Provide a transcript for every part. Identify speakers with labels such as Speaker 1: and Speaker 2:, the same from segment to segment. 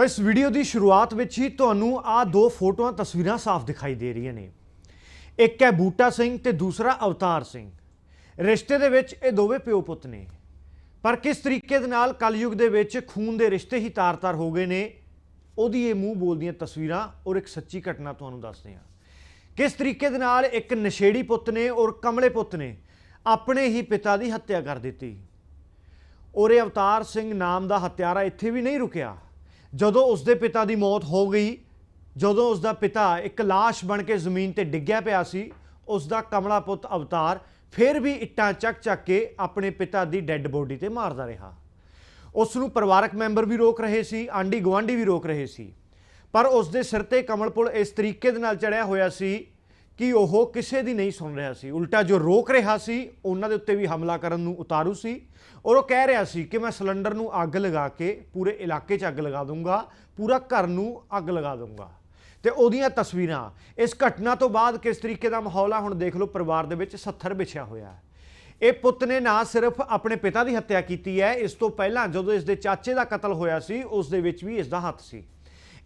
Speaker 1: ਤਾਂ ਇਸ ਵੀਡੀਓ ਦੀ ਸ਼ੁਰੂਆਤ ਵਿੱਚ ਹੀ ਤੁਹਾਨੂੰ ਆ ਦੋ ਫੋਟੋਆਂ, ਤਸਵੀਰਾਂ ਸਾਫ਼ ਦਿਖਾਈ ਦੇ ਰਹੀਆਂ ਨੇ। ਇੱਕ ਹੈ ਬੂਟਾ ਸਿੰਘ ਤੇ ਦੂਸਰਾ ਅਵਤਾਰ ਸਿੰਘ। ਰਿਸ਼ਤੇ ਦੇ ਵਿੱਚ ਇਹ ਦੋਵੇਂ ਪਿਓ ਪੁੱਤ ਨੇ। ਪਰ ਕਿਸ ਤਰੀਕੇ ਦੇ ਨਾਲ ਕਲਯੁਗ ਦੇ ਵਿੱਚ ਖੂਨ ਦੇ ਰਿਸ਼ਤੇ ਹੀ ਤਾਰ-ਤਾਰ ਹੋ ਗਏ ਨੇ, ਉਹਦੀ ਇਹ ਮੂੰਹ ਬੋਲਦੀਆਂ ਤਸਵੀਰਾਂ ਔਰ ਇੱਕ ਸੱਚੀ ਘਟਨਾ ਤੁਹਾਨੂੰ ਦੱਸਦੇ ਹਾਂ। ਕਿਸ ਤਰੀਕੇ ਦੇ ਨਾਲ ਇੱਕ ਨਸ਼ੇੜੀ ਪੁੱਤ ਨੇ ਔਰ ਕਮਲੇ ਪੁੱਤ ਨੇ ਆਪਣੇ ਹੀ ਪਿਤਾ ਦੀ ਹੱਤਿਆ ਕਰ ਦਿੱਤੀ? ਔਰ ਇਹ ਅਵਤਾਰ ਸਿੰਘ ਨਾਮ ਦਾ ਹੱਤਿਆਰਾ ਇੱਥੇ ਵੀ ਨਹੀਂ ਰੁਕਿਆ। ਜਦੋਂ ਉਸ ਦੇ ਪਿਤਾ ਦੀ ਮੌਤ ਹੋ ਗਈ, ਜਦੋਂ ਉਸ ਦਾ ਪਿਤਾ ਇੱਕ ਲਾਸ਼ ਬਣ ਕੇ ਜ਼ਮੀਨ ਤੇ ਡਿੱਗਿਆ ਪਿਆ ਸੀ ਉਸ ਦਾ ਕਮਲਾ ਪੁੱਤ ਅਵਤਾਰ ਫਿਰ ਵੀ ਇੱਟਾਂ ਚੱਕ ਚੱਕ ਕੇ ਆਪਣੇ ਪਿਤਾ ਦੀ ਡੈੱਡ ਬੋਡੀ ਤੇ ਮਾਰਦਾ ਰਿਹਾ। ਉਸ ਨੂੰ ਪਰਿਵਾਰਕ ਮੈਂਬਰ ਵੀ ਰੋਕ ਰਹੇ ਸੀ ਆਂਡੀ ਗਵਾਂਡੀ ਵੀ ਰੋਕ ਰਹੇ ਸੀ। ਪਰ ਉਸ ਦੇ ਸਿਰ ਤੇ ਕਮਲਪੁਲ ਇਸ ਤਰੀਕੇ ਦੇ ਨਾਲ ਚੜਿਆ ਹੋਇਆ ਸੀ ਕਿ ਉਹ ਕਿਸੇ ਦੀ ਨਹੀਂ ਸੁਣ ਰਿਹਾ ਸੀ। ਉਲਟਾ ਜੋ ਰੋਕ ਰਿਹਾ ਸੀ, ਉਹਨਾਂ ਦੇ ਉੱਤੇ ਵੀ ਹਮਲਾ ਕਰਨ ਨੂੰ ਉਤਾਰੂ ਸੀ ਔਰ ਉਹ ਕਹਿ ਰਿਹਾ ਸੀ ਕਿ ਮੈਂ ਸਿਲੰਡਰ ਨੂੰ ਅੱਗ ਲਗਾ ਕੇ ਪੂਰੇ ਇਲਾਕੇ 'ਚ ਅੱਗ ਲਗਾ ਦੂੰਗਾ, ਪੂਰਾ ਘਰ ਨੂੰ ਅੱਗ ਲਗਾ ਦੂੰਗਾ। ਤੇ ਉਹਦੀਆਂ ਤਸਵੀਰਾਂ, ਇਸ ਘਟਨਾ ਤੋਂ ਬਾਅਦ ਕਿਸ ਤਰੀਕੇ ਦਾ ਮਾਹੌਲ ਆ, ਹੁਣ ਦੇਖ ਲਓ, ਪਰਿਵਾਰ ਦੇ ਵਿੱਚ 70 ਵਿਛਿਆ ਹੋਇਆ ਹੈ। ਇਹ ਪੁੱਤ ਨੇ ਨਾ ਸਿਰਫ ਆਪਣੇ ਪਿਤਾ ਦੀ ਹੱਤਿਆ ਕੀਤੀ ਹੈ, ਇਸ ਤੋਂ ਪਹਿਲਾਂ ਜਦੋਂ ਇਸ ਦੇ ਚਾਚੇ ਦਾ ਕਤਲ ਹੋਇਆ ਸੀ, ਉਸ ਦੇ ਵਿੱਚ ਵੀ ਇਸ ਦਾ ਹੱਥ ਸੀ।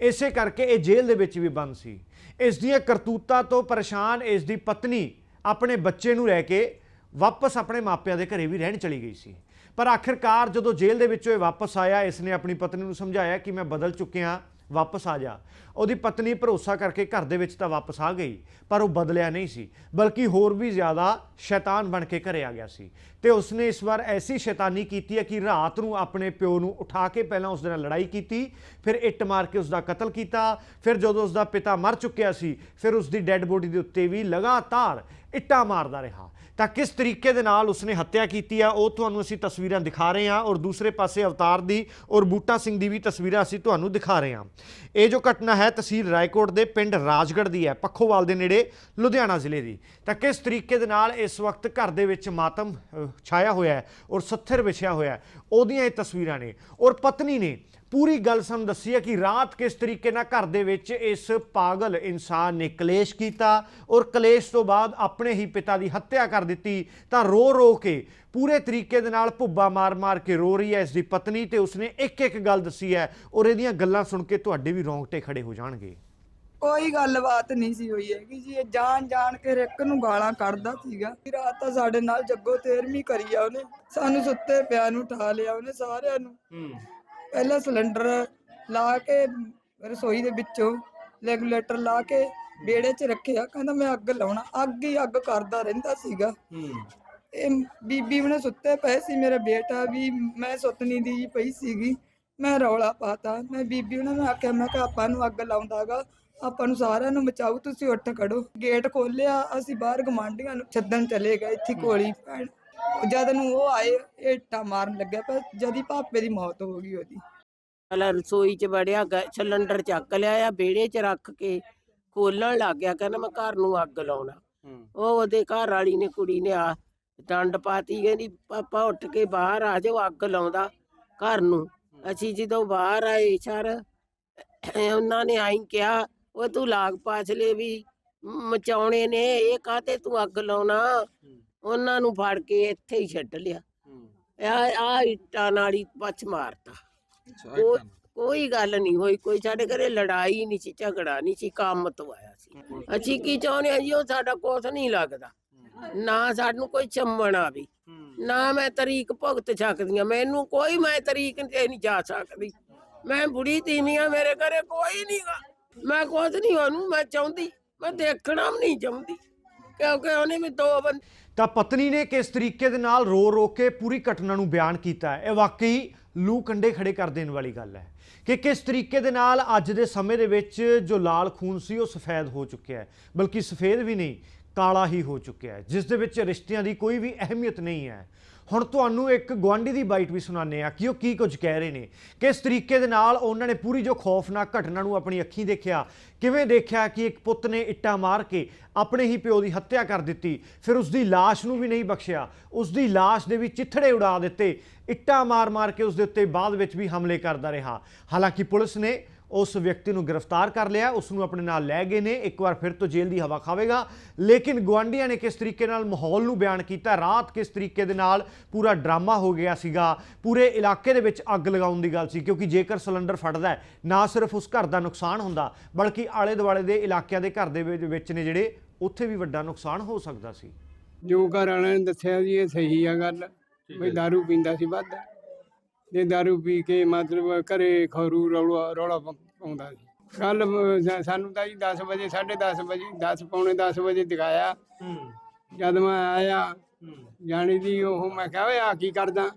Speaker 1: ਇਸੇ ਕਰਕੇ ਇਹ ਜੇਲ੍ਹ ਦੇ ਵਿੱਚ ਵੀ ਬੰਦ ਸੀ। ਇਸ ਦੀਆਂ ਕਰਤੂਤਾਂ ਤੋਂ ਪਰੇਸ਼ਾਨ ਇਸ ਦੀ ਪਤਨੀ ਆਪਣੇ ਬੱਚੇ ਨੂੰ ਲੈ ਕੇ ਵਾਪਸ ਆਪਣੇ ਮਾਪਿਆਂ ਦੇ ਘਰੇ ਵੀ ਰਹਿਣ ਚਲੀ ਗਈ ਸੀ। ਪਰ ਆਖਿਰਕਾਰ ਜਦੋਂ ਜੇਲ੍ਹ ਦੇ ਵਿੱਚੋਂ ਇਹ ਵਾਪਸ ਆਇਆ, ਇਸ ਨੇ ਆਪਣੀ ਪਤਨੀ ਨੂੰ ਸਮਝਾਇਆ ਕਿ ਮੈਂ ਬਦਲ ਚੁੱਕਿਆ। ਵਾਪਸ ਆ ਜਾ। ਉਹਦੀ ਪਤਨੀ ਭਰੋਸਾ ਕਰਕੇ ਘਰ ਦੇ ਵਿੱਚ ਤਾਂ ਵਾਪਸ ਆ ਗਈ, ਪਰ ਉਹ ਬਦਲਿਆ ਨਹੀਂ ਸੀ, ਬਲਕਿ ਹੋਰ ਵੀ ਜ਼ਿਆਦਾ ਸ਼ੈਤਾਨ ਬਣ ਕੇ ਘਰੇ ਆ ਗਿਆ ਸੀ। ਤੇ ਉਸਨੇ ਇਸ ਵਾਰ ਐਸੀ ਸ਼ੈਤਾਨੀ ਕੀਤੀ ਹੈ ਕਿ ਰਾਤ ਨੂੰ ਆਪਣੇ ਪਿਓ ਨੂੰ ਉਠਾ ਕੇ ਪਹਿਲਾਂ ਉਸ ਦੇ ਨਾਲ ਲੜਾਈ ਕੀਤੀ, ਫਿਰ ਇੱਟ ਮਾਰ ਕੇ ਉਸ ਦਾ ਕਤਲ ਕੀਤਾ, ਫਿਰ ਜਦੋਂ ਉਸ ਦਾ ਪਿਤਾ ਮਰ ਚੁੱਕਿਆ ਸੀ, ਫਿਰ ਉਸ ਦੀ ਡੈੱਡ ਬੋਡੀ ਦੇ ਉੱਤੇ ਵੀ ਲਗਾਤਾਰ ਇੱਟਾਂ ਮਾਰਦਾ ਰਿਹਾ। ਤਾਂ ਕਿਸ ਤਰੀਕੇ ਦੇ ਨਾਲ ਉਸਨੇ ਹੱਤਿਆ ਕੀਤੀ ਆ, ਉਹ ਤੁਹਾਨੂੰ ਅਸੀਂ ਤਸਵੀਰਾਂ ਦਿਖਾ ਰਹੇ ਹਾਂ ਔਰ ਦੂਸਰੇ ਪਾਸੇ ਅਵਤਾਰ ਦੀ ਔਰ ਬੂਟਾ ਸਿੰਘ ਦੀ ਵੀ ਤਸਵੀਰਾਂ ਅਸੀਂ ਤੁਹਾਨੂੰ ਦਿਖਾ ਰਹੇ ਹਾਂ। ਇਹ ਜੋ ਘਟਨਾ ਹੈ ਤਹਿਸੀਲ ਰਾਏਕੋਟ ਦੇ ਪਿੰਡ ਰਾਜਗੜ੍ਹ ਦੀ ਹੈ, ਪੱਖੋਵਾਲ ਦੇ ਨੇੜੇ, ਲੁਧਿਆਣਾ ਜ਼ਿਲ੍ਹੇ ਦੀ। ਤਾਂ ਕਿਸ ਤਰੀਕੇ ਦੇ ਨਾਲ ਇਸ ਵਕਤ ਘਰ ਦੇ ਵਿੱਚ ਮਾਤਮ ਛਾਇਆ ਹੋਇਆ ਹੈ ਔਰ ਸੱਥਰ ਵਿਛਿਆ ਹੋਇਆ ਹੈ, ਉਹਦੀਆਂ ਇਹ ਤਸਵੀਰਾਂ ਨੇ ਔਰ ਪਤਨੀ ਨੇ ਪੂਰੀ ਗੱਲ ਸਾਨੂੰ ਦੱਸੀ ਹੈ ਕਿ ਰਾਤ ਕਿਸ ਤਰੀਕੇ ਨਾਲ ਘਰ ਦੇ ਵਿੱਚ ਇਸ ਪਾਗਲ ਇਨਸਾਨ ਨੇ ਕਲੇਸ਼ ਕੀਤਾ ਔਰ ਕਲੇਸ਼ ਤੋਂ ਬਾਅਦ ਆਪਣੇ ਹੀ ਪਿਤਾ ਦੀ ਹੱਤਿਆ ਕਰ ਦਿੱਤੀ ਤਾਂ ਰੋ ਰੋ ਕੇ ਪੂਰੇ ਤਰੀਕੇ ਦੇ ਨਾਲ ਭੁੱਬਾ ਮਾਰ-ਮਾਰ ਕੇ ਰੋ ਰਹੀ ਹੈ ਇਸ ਦੀ ਪਤਨੀ ਤੇ ਉਸਨੇ ਇੱਕ-ਇੱਕ ਗੱਲ ਦੱਸੀ ਹੈ ਔਰ ਇਹਦੀਆਂ ਗੱਲਾਂ ਸੁਣ ਕੇ ਤੁਹਾਡੇ ਵੀ ਰੌਂਗਟੇ ਖੜੇ ਹੋ ਜਾਣਗੇ।
Speaker 2: ਕੋਈ ਗੱਲਬਾਤ ਨਹੀਂ ਸੀ ਹੋਈ ਹੈਗੀ ਜੀ ਇਹ ਜਾਣ ਜਾਣ ਕੇ ਰਿੱਕ ਨੂੰ ਗਾਲਾਂ ਕੱਢਦਾ ਸੀਗਾ। ਵੀ ਰਾਤ ਤਾਂ ਸਾਡੇ ਨਾਲ ਜੱਗੋ ਤੇਰਵੀਂ ਕਰੀ ਆ ਉਹਨੇ ਸਾਨੂੰ ਸੁੱਤੇ ਪਿਆ ਨੂੰ ਉਠਾ ਲਿਆ ਉਹਨੇ ਸਾਰਿਆਂ ਨੂੰ। ਪਹਿਲਾਂ ਸਿਲੰਡਰ ਲਾ ਕੇ ਰਸੋਈ ਦੇ ਵਿੱਚੋਂ ਰੈਗੂਲੇਟਰ ਲਾ ਕੇ ਵਿਹੜੇ 'ਚ ਰੱਖਿਆ ਕਹਿੰਦਾ ਮੈਂ ਅੱਗ ਲਾਉਣਾ ਅੱਗ ਹੀ ਅੱਗ ਕਰਦਾ ਰਹਿੰਦਾ ਸੀਗਾ। ਇਹ ਬੀਬੀ ਉਹਨੇ ਸੁੱਤੇ ਪਏ ਸੀ ਮੇਰਾ ਬੇਟਾ ਵੀ ਮੈਂ ਸੁੱਤਨੀ ਦੀ ਪਈ ਸੀਗੀ ਮੈਂ ਰੌਲਾ ਪਾਤਾ ਮੈਂ ਬੀਬੀ ਉਹਨਾਂ ਨੂੰ ਆਖਿਆ ਮੈਂ ਕਿਹਾ ਆਪਾਂ ਨੂੰ ਅੱਗ ਲਾਉਂਦਾਗਾ ਆਪਾਂ ਨੂੰ ਸਾਰਿਆਂ ਨੂੰ ਬਚਾਓ ਤੁਸੀਂ ਉੱਠ ਖੜੋ। ਗੇਟ ਖੋਲਿਆ ਅਸੀਂ ਬਾਹਰ ਗਮਾਂਡੀਆਂ ਨੂੰ ਛੱਡਣ ਚਲੇ ਗਏ ਇੱਥੇ ਕੋਲੀ ਪੈਣ ਜਦ ਨੂੰ ਉਹ ਆਏ ਏਟਾ ਮਾਰਨ ਲੱਗਿਆ ਪਰ ਜਦੀ ਪਾਪੇ ਦੀ ਮੌਤ ਹੋ ਗਈ ਉਹਦੀ।
Speaker 3: ਪਹਿਲਾਂ ਰਸੋਈ 'ਚ ਵੜਿਆ ਗੈ- ਸਿਲੰਡਰ ਚੱਕ ਲਿਆ ਆ ਵਿਹੜੇ 'ਚ ਰੱਖ ਕੇ ਖੋਲਣ ਲੱਗ ਗਿਆ ਕਹਿੰਦਾ ਮੈਂ ਘਰ ਨੂੰ ਅੱਗ ਲਾਉਣਾ। ਉਹ ਉਹਦੇ ਘਰ ਵਾਲੀ ਨੇ ਕੁੜੀ ਨੇ ਆ ਡੰਡ ਪਾਤੀ ਕਹਿੰਦੀ ਪਾਪਾ ਉੱਠ ਕੇ ਬਾਹਰ ਆ ਜਾਓ ਅੱਗ ਲਾਉਂਦਾ ਘਰ ਨੂੰ। ਅਸੀਂ ਜਦੋਂ ਬਾਹਰ ਆਏ ਸਰ ਉਹਨਾਂ ਨੇ ਆਈ ਕਿਹਾ ਉਹ ਤੂੰ ਲਾਗ ਪਾਛਲੇ ਵੀ ਮਚਾਉਣੇ ਨੇ ਇਹ ਕਾਤੇ ਤੂੰ ਅੱਗ ਲਾਉਣਾ? ਉਹਨਾਂ ਨੂੰ ਫੜ ਕੇ ਇੱਥੇ ਹੀ ਛੱਡ ਲਿਆ। ਆ ਆ ਇੱਟਾਂ ਨਾਲ ਹੀ ਪਛ ਮਾਰਤਾ। ਕੋਈ ਕੋਈ ਗੱਲ ਨਹੀਂ ਹੋਈ ਕੋਈ ਸਾਡੇ ਘਰੇ ਲੜਾਈ ਨਹੀਂ ਸੀ ਝਗੜਾ ਨਹੀਂ ਸੀ ਕੰਮ ਤੋਂ ਆਇਆ ਸੀ। ਅਸੀਂ ਕੀ ਚਾਹੁੰਦੇ ਜੀ ਉਹ ਸਾਡਾ ਕੁਛ ਨਹੀਂ ਲੱਗਦਾ। ਨਾ ਸਾਨੂੰ ਕੋਈ ਚੰਮਣ ਆਵੇ ਨਾ ਮੈਂ ਤਰੀਕ ਭੁਗਤ ਸਕਦੀ ਹਾਂ। ਮੈਨੂੰ ਕੋਈ ਮੈਂ ਤਰੀਕ ਤੇ ਨਹੀਂ ਜਾ ਸਕਦੀ। ਮੈਂ ਬੁੜੀ ਤੀਵੀਂ ਮੇਰੇ ਘਰੇ ਕੋਈ ਨਹੀਂਗਾ ਮੈਂ ਕੁਛ ਨਹੀਂ ਉਹਨੂੰ ਮੈਂ ਚਾਹੁੰਦੀ ਮੈਂ ਦੇਖਣਾ ਵੀ ਨਹੀਂ ਚਾਹੁੰਦੀ। ਕਿਉਂਕਿ ਉਹਨੇ ਵੀ ਦੋ ਬੰਦੇ
Speaker 1: ਤਾਂ ਪਤਨੀ ਨੇ ਕਿਸ ਤਰੀਕੇ ਦੇ ਨਾਲ ਰੋ ਰੋ ਕੇ ਪੂਰੀ ਘਟਨਾ ਨੂੰ ਬਿਆਨ ਕੀਤਾ ਹੈ? ਇਹ ਵਾਕਈ ਲੂ ਕੰਡੇ ਖੜੇ ਕਰ ਦੇਣ ਵਾਲੀ ਗੱਲ ਹੈ ਕਿ ਕਿਸ ਤਰੀਕੇ ਦੇ ਨਾਲ ਅੱਜ ਦੇ ਸਮੇਂ ਦੇ ਵਿੱਚ ਜੋ ਲਾਲ ਖੂਨ ਸੀ ਉਹ ਸਫੈਦ ਹੋ ਚੁੱਕਿਆ ਹੈ। ਬਲਕਿ ਸਫੈਦ ਵੀ ਨਹੀਂ ਕਾਲਾ ਹੀ ਹੋ ਚੁੱਕਿਆ ਹੈ, ਜਿਸ ਦੇ ਵਿੱਚ ਰਿਸ਼ਤਿਆਂ ਦੀ ਕੋਈ ਵੀ ਅਹਿਮੀਅਤ ਨਹੀਂ ਹੈ। ਹੁਣ ਤੁਹਾਨੂੰ ਇੱਕ ਗੁਆਂਢੀ ਦੀ ਬਾਈਟ ਵੀ ਸੁਣਾਉਂਦੇ ਆ ਕਿ ਉਹ ਕੀ ਕੁਝ ਕਹਿ ਰਹੇ ਨੇ। ਕਿਸ ਤਰੀਕੇ ਦੇ ਨਾਲ ਉਹਨਾਂ ਨੇ ਪੂਰੀ ਜੋ ਖੌਫਨਾਕ ਘਟਨਾ ਨੂੰ ਆਪਣੀ ਅੱਖੀਂ ਦੇਖਿਆ, ਕਿਵੇਂ ਦੇਖਿਆ ਕਿ ਇੱਕ ਪੁੱਤ ਨੇ ਇੱਟਾਂ ਮਾਰ ਕੇ ਆਪਣੇ ਹੀ ਪਿਓ ਦੀ ਹੱਤਿਆ ਕਰ ਦਿੱਤੀ, ਫਿਰ ਉਸ ਦੀ ਲਾਸ਼ ਨੂੰ ਵੀ ਨਹੀਂ ਬਖਸ਼ਿਆ ਉਸ ਦੀ ਲਾਸ਼ ਦੇ ਵੀ ਚਿੱਥੜੇ ਉਡਾ ਦਿੱਤੇ, ਇੱਟਾਂ ਮਾਰ-ਮਾਰ ਕੇ ਉਸ ਦੇ ਉੱਤੇ ਬਾਅਦ ਵਿੱਚ ਵੀ ਹਮਲੇ ਕਰਦਾ ਰਿਹਾ। ਹਾਲਾਂਕਿ ਪੁਲਿਸ ਨੇ ਉਸ ਵਿਅਕਤੀ ਨੂੰ ਗ੍ਰਿਫਤਾਰ ਕਰ ਲਿਆ ਉਸ ਨੂੰ ਆਪਣੇ ਨਾਲ ਲੈ ਗਏ ਨੇ ਇੱਕ ਵਾਰ ਫਿਰ ਤੋਂ ਜੇਲ੍ਹ ਦੀ ਹਵਾ ਖਾਵੇਗਾ। ਲੇਕਿਨ ਗਵਾਂਢੀਆਂ ਨੇ ਕਿਸ ਤਰੀਕੇ ਨਾਲ ਮਾਹੌਲ ਨੂੰ ਬਿਆਨ ਕੀਤਾ ਰਾਤ ਕਿਸ ਤਰੀਕੇ ਦੇ ਨਾਲ ਪੂਰਾ ਡਰਾਮਾ ਹੋ ਗਿਆ ਸੀਗਾ ਪੂਰੇ ਇਲਾਕੇ ਦੇ ਵਿੱਚ ਅੱਗ ਲਗਾਉਣ ਦੀ ਗੱਲ ਸੀ ਕਿਉਂਕਿ ਜੇਕਰ ਸਿਲੰਡਰ ਫਟਦਾ ਹੈ ਨਾ ਸਿਰਫ ਉਸ ਘਰ ਦਾ ਨੁਕਸਾਨ ਹੁੰਦਾ ਬਲਕਿ ਆਲੇ ਦੁਆਲੇ ਦੇ ਇਲਾਕਿਆਂ ਦੇ ਘਰ ਦੇ ਵਿੱਚ- ਵਿੱਚ ਨੇ ਜਿਹੜੇ ਉੱਥੇ ਵੀ ਵੱਡਾ ਨੁਕਸਾਨ ਹੋ ਸਕਦਾ ਸੀ।
Speaker 4: ਜੋ ਘਰ ਵਾਲਿਆਂ ਨੇ ਦੱਸਿਆ ਜੀ ਇਹ ਸਹੀ ਆ ਗੱਲ ਬਈ दारू ਪੀਂਦਾ ਸੀ ਵੱਧ। ਤੇ दारू ਪੀ ਕੇ ਮਤਲਬ ਘਰੇ ਖਰੂ ਰੌਲਾ ਰੌਲਾ ਪਾਉਂਦਾ ਸੀ। ਕੱਲ ਸਾਨੂੰ ਤਾਂ ਜੀ 10 ਵਜੇ 10:30 ਵਜੇ 10 ਪੌਣੇ 10 ਵਜੇ ਦਿਖਾਇਆ। ਜਦ ਮੈਂ ਆਇਆ ਜਾਣੀ ਦੀ ਉਹ ਮੈਂ ਕਿਹਾ ਓਏ ਆ ਕੀ ਕਰਦਾ?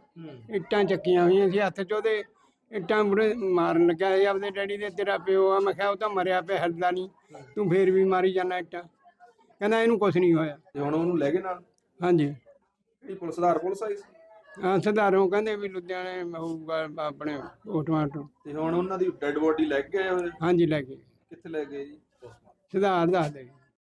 Speaker 4: ਇੱਟਾਂ ਚੱਕੀਆਂ ਹੋਈਆਂ ਸੀ ਹੱਥ 'ਚ ਉਹਦੇ। ਇੱਟਾਂ ਮੁਰੇ ਮਾਰਨ ਲੱਗਾ ਸੀ ਆਪਦੇ ਡੈਡੀ ਦੇ ਤੇਰਾ ਪਿਓ ਆ। ਮੈਂ ਕਿਹਾ ਉਹ ਤਾਂ ਮਰਿਆ ਪਿਆ ਹੱਲਦਾ ਨਹੀਂ। ਤੂੰ ਫੇਰ ਵੀ ਮਾਰੀ ਜਾਂਦਾ ਇੱਟਾਂ। ਕਹਿੰਦਾ ਇਹਨੂੰ ਕੁਝ ਨਹੀਂ ਹੋਇਆ।
Speaker 5: ਤੇ ਹੁਣ ਉਹਨੂੰ ਲੈ ਗਏ ਨਾਲ?
Speaker 4: ਹਾਂਜੀ।
Speaker 5: ਜਿਹੜੀ ਪੁਲਿਸ ਆਧਾਰ ਪੁਲਿਸ ਆਈ ਸੀ?
Speaker 4: ਹਾਂ ਸਧਾਰੋਂ ਕਹਿੰਦੇ ਵੀ ਲੁਧਿਆਣੇ ਹੋਊਗਾ ਆਪਣੇ ਓਟਮਾਟੋ
Speaker 5: ਤੇ ਹੁਣ ਉਹਨਾਂ ਦੀ ਡੈੱਡ ਬੋਡੀ ਲੈ ਕੇ ਗਏ ਹੋਏ?
Speaker 4: ਹਾਂਜੀ ਲੈ ਕੇ।
Speaker 5: ਕਿੱਥੇ ਲੈ ਗਏ ਜੀ?
Speaker 4: ਸੁਧਾਰ ਦੱਸਦੇ